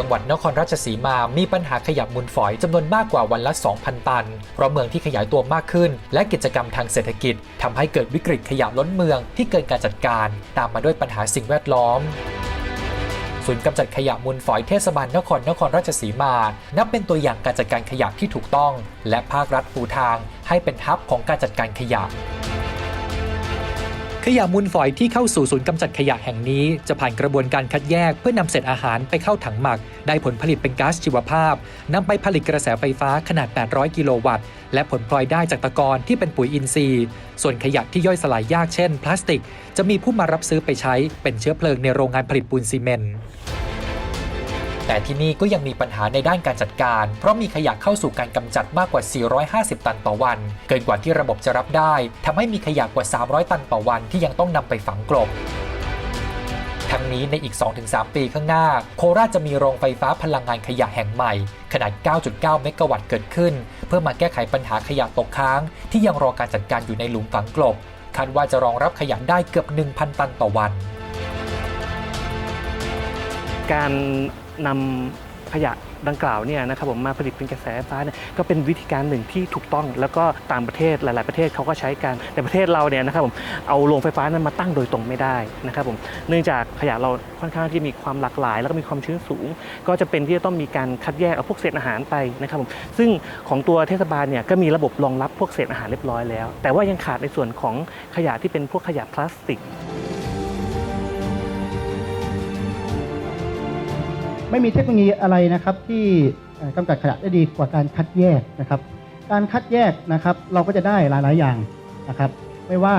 จังหวัดนครราชสีมา มีปัญหาขยะมูลฝอยจำนวนมากกว่าวันละ 2,000 ตัน เพราะเมืองที่ขยายตัวมากขึ้น และกิจกรรมทางเศรษฐกิจทำให้เกิดวิกฤตขยะล้นเมืองที่เกินการจัดการ ตามมาด้วยปัญหาสิ่งแวดล้อมศูนย์กำจัดขยะมูลฝอยเทศบาลนครนครราชสีมา นับเป็นตัวอย่างการจัดการขยะที่ถูกต้อง และภาครัฐปูทางให้เป็นทับของการจัดการขยะ ขยะมูลฝอยที่เข้าสู่ศูนย์กำจัดขยะแห่งนี้ จะผ่านกระบวนการคัดแยกเพื่อนำเศษอาหารไปเข้าถังหมัก ได้ผลผลิตเป็นก๊าซชีวภาพนำไปผลิตกระแสไฟฟ้าขนาด 800 กิโลวัตต์ และผลพลอยได้จากตะกอนที่เป็นปุ๋ยอินทรีย์ ส่วนขยะที่ย่อยสลายยากเช่น พลาสติก จะมีผู้มารับซื้อไปใช้เป็นเชื้อเพลิงในโรงงานผลิตปูนซีเมนต์ แต่ที่นี่ก็ยังมีปัญหาในด้านการจัดการ เพราะมีขยะเข้าสู่การกำจัดมากกว่า 450 ตันต่อวัน เกินกว่าที่ระบบจะรับได้ทำให้มีขยะกว่า 300 ตันต่อวันที่ยังต้องนำไปฝังกลบทั้งนี้ในอีก 2-3 ปีข้างหน้า โคราชจะมีโรงไฟฟ้าพลังงานขยะแห่งใหม่ ขนาด 9.9 เมกะวัตต์เกิดขึ้น เพื่อมาแก้ไขปัญหาขยะตกค้าง ที่ยังรอการจัดการอยู่ในหลุมฝังกลบ คาดว่าจะรองรับขยะได้เกือบ 1,000 ตันต่อวัน การ นำขยะดังกล่าวเนี่ยนะครับผมมาผลิตเป็นกระแสไฟฟ้าเนี่ยก็เป็นวิธีการหนึ่งที่ถูกต้อง แล้วก็ต่างประเทศหลาย ๆ ประเทศเขาก็ใช้กันแต่ประเทศเราเนี่ยนะครับผมเอาโรงไฟฟ้านั้นมาตั้งโดยตรงไม่ได้นะครับผมเนื่องจากขยะเราค่อนข้างที่มีความหลากหลาย แล้วก็มีความชื้นสูง ก็จะเป็นที่จะต้องมีการคัดแยกเอาพวกเศษอาหารไปนะครับผมซึ่งของตัวเทศบาลเนี่ยก็มีระบบรองรับพวกเศษอาหารเรียบร้อยแล้ว แต่ว่ายังขาดในส่วนของขยะที่เป็นพวกขยะพลาสติก ไม่มีเทคโนโลยีอะไรนะครับที่กำจัดขยะได้ดีกว่าการคัดแยกนะครับ การคัดแยกนะครับเราก็จะได้หลาย ๆ อย่างนะครับ ไม่ว่า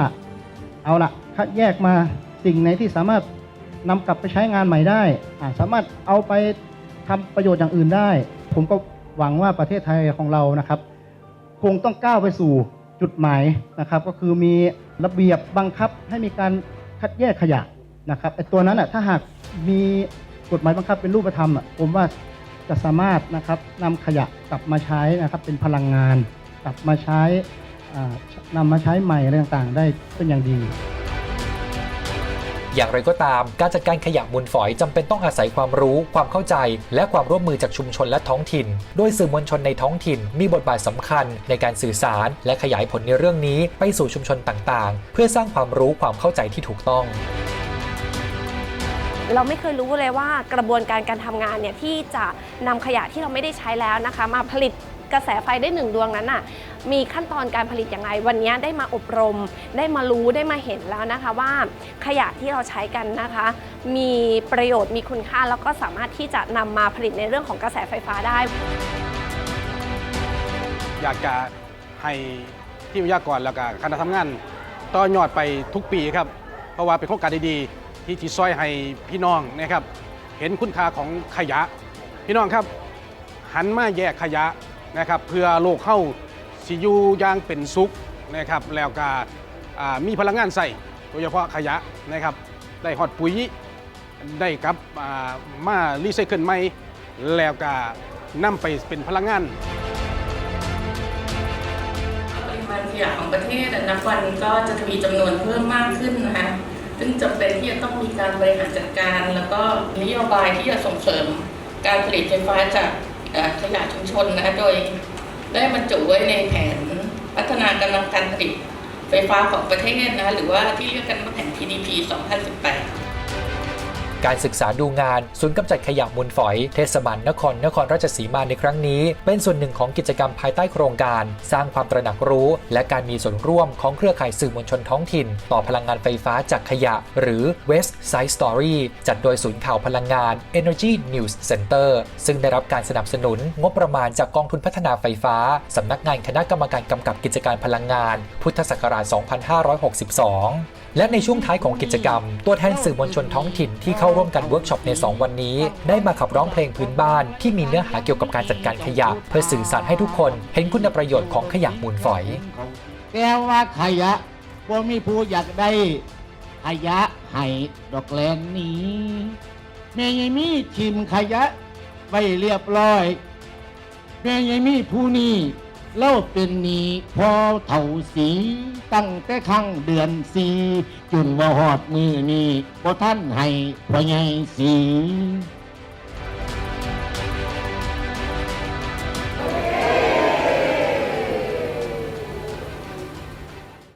เอาละคัดแยกมาสิ่งไหนที่สามารถนำกลับไปใช้งานใหม่ได้สามารถเอาไปทำประโยชน์อย่างอื่นได้ ผมก็หวังว่าประเทศไทยของเรานะครับ คงต้องก้าวไปสู่จุดหมายนะครับ ก็คือมีระเบียบบังคับให้มีการคัดแยกขยะนะครับไอ้ตัวนั้นอะถ้าหากมี กฎหมายบังคับเป็นรูปธรรมอะผมว่าจะสามารถนะครับนำขยะกลับมาใช้นะครับเป็นพลังงาน กลับมาใช้นำมาใช้ใหม่อะไรต่างๆ ได้เป็นอย่างดี อย่างไรก็ตาม การจัดการขยะมูลฝอยจำเป็นต้องอาศัยความรู้ ความเข้าใจ และความร่วมมือจากชุมชนและท้องถิ่น โดยสื่อมวลชนในท้องถิ่น มีบทบาทสำคัญในการสื่อสาร และขยายผลในเรื่องนี้ไปสู่ชุมชนต่างๆ เพื่อสร้างความรู้ความเข้าใจที่ถูกต้อง เราไม่เคยรู้เลยว่ากระบวนการการทำงานเนี่ยที่จะนำขยะที่เราไม่ได้ใช้แล้วนะคะ มาผลิตกระแสไฟได้หนึ่งดวงนั้นน่ะมีขั้นตอนการผลิตอย่างไรวันนี้ได้มาอบรม ได้มารู้ได้มาเห็นแล้วนะคะว่าขยะที่เราใช้กันนะคะ มีประโยชน์มีคุณค่าแล้วก็สามารถที่จะนำมาผลิตในเรื่องของกระแสไฟฟ้าได้ อยากจะให้ที่วิทยากรแล้วก็คณะทำงานต่อยอดไปทุกปีครับ เพราะว่าเป็นโครงการดีๆ ที่ที่ซอยให้พี่น้องนะครับ เห็นคุณค่าของขยะ พี่น้องครับ หันมาแยกขยะนะครับ เพื่อโลกเข้าสิอยูอย่างเป็นสุขนะครับ แล้วก็มีพลังงานใส่โดยเฉพาะขยะนะครับ ได้ฮอดปุ๋ยได้กับอ่ามารีไซเคิลใหม่แล้วก็นำไปเป็นพลังงานปริมาณขยะของประเทศนับวันก็จะทวีจำนวนเพิ่มมากขึ้นนะคะ ซึ่งจำเป็นที่จะต้องมีการบริหารจัดการ แล้วก็นโยบายที่จะส่งเสริมการผลิตไฟฟ้าจากขยะชุมชนนะโดยได้บรรจุไว้ในแผนพัฒนากำลังการผลิตไฟฟ้าของประเทศนะคะหรือว่าที่เรียกกันว่าแผน PDP 2018 การศึกษาดูงาน ศูนย์กำจัดขยะมูลฝอย เทศบาลนครนครราชสีมาในครั้งนี้ เป็นส่วนหนึ่งของกิจกรรมภายใต้โครงการ สร้างความตระหนักรู้ และการมีส่วนร่วมของเครือข่ายสื่อมวลชนท้องถิ่น ต่อพลังงานไฟฟ้าจากขยะ หรือ West Side Story จัดโดยศูนย์ข่าวพลังงาน Energy News Center ซึ่งได้รับการสนับสนุนงบประมาณจากกองทุนพัฒนาไฟฟ้า สำนักงานคณะกรรมการกำกับกิจการพลังงาน พุทธศักราช 2562และในช่วงท้ายของกิจกรรม ตัวแทนสื่อมวลชนท้องถิ่นที่เข้าร่วมกันเวิร์กช็อปใน 2 วันนี้ ได้มาขับร้องเพลงพื้นบ้านที่มีเนื้อหาเกี่ยวกับการจัดการขยะ เพื่อสื่อสารให้ทุกคน เห็นคุณประโยชน์ของขยะมูลฝอยแต่ว่าขยะบ่มีผู้อยากได้ขยะให้ดอกแลนนี้แม่ยังมีทิมขยะไว้เรียบร้อยแม่ยังมีผู้นี้ เล่าเป็นนี้พอเท่าสีตั้งแต่ครั้งเดือนสีจุนว่าหอดมือนี้บ่ท่านให้พ่อใหญ่สี